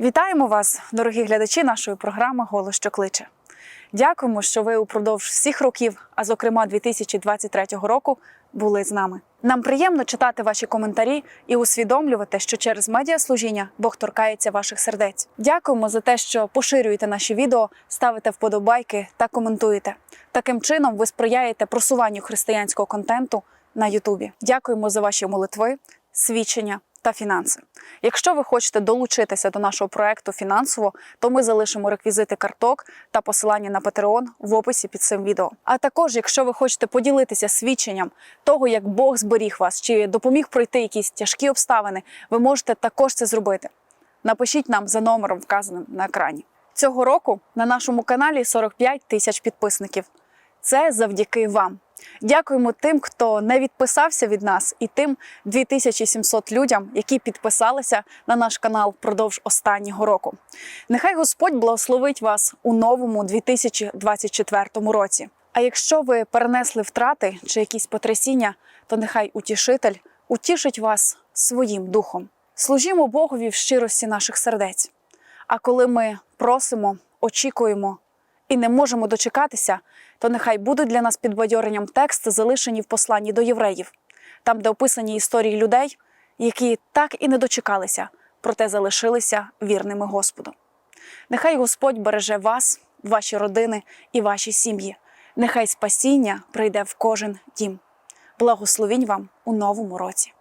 Вітаємо вас, дорогі глядачі нашої програми Голос що кличе. Дякуємо, що ви упродовж всіх років, а зокрема 2023 року, були з нами. Нам приємно читати ваші коментарі і усвідомлювати, що через медіаслужіння Бог торкається ваших сердець. Дякуємо за те, що поширюєте наші відео, ставите вподобайки та коментуєте. Таким чином ви сприяєте просуванню християнського контенту на Ютубі. Дякуємо за ваші молитви, свідчення та фінанси. Якщо ви хочете долучитися до нашого проекту фінансово, то ми залишимо реквізити карток та посилання на Patreon в описі під цим відео. А також, якщо ви хочете поділитися свідченням того, як Бог зберіг вас чи допоміг пройти якісь тяжкі обставини, ви можете також це зробити. Напишіть нам за номером, вказаним на екрані. Цього року на нашому каналі 45 тисяч підписників. Це завдяки вам. Дякуємо тим, хто не відписався від нас, і тим 2700 людям, які підписалися на наш канал впродовж останнього року. Нехай Господь благословить вас у новому 2024 році. А якщо ви перенесли втрати чи якісь потрясіння, то нехай утішитель утішить вас своїм духом. Служімо Богові в щирості наших сердець. А коли ми просимо, очікуємо і не можемо дочекатися, то нехай будуть для нас підбадьоренням тексти, залишені в посланні до євреїв, там, де описані історії людей, які так і не дочекалися, проте залишилися вірними Господу. Нехай Господь береже вас, ваші родини і ваші сім'ї. Нехай спасіння прийде в кожен дім. Благословінь вам у новому році.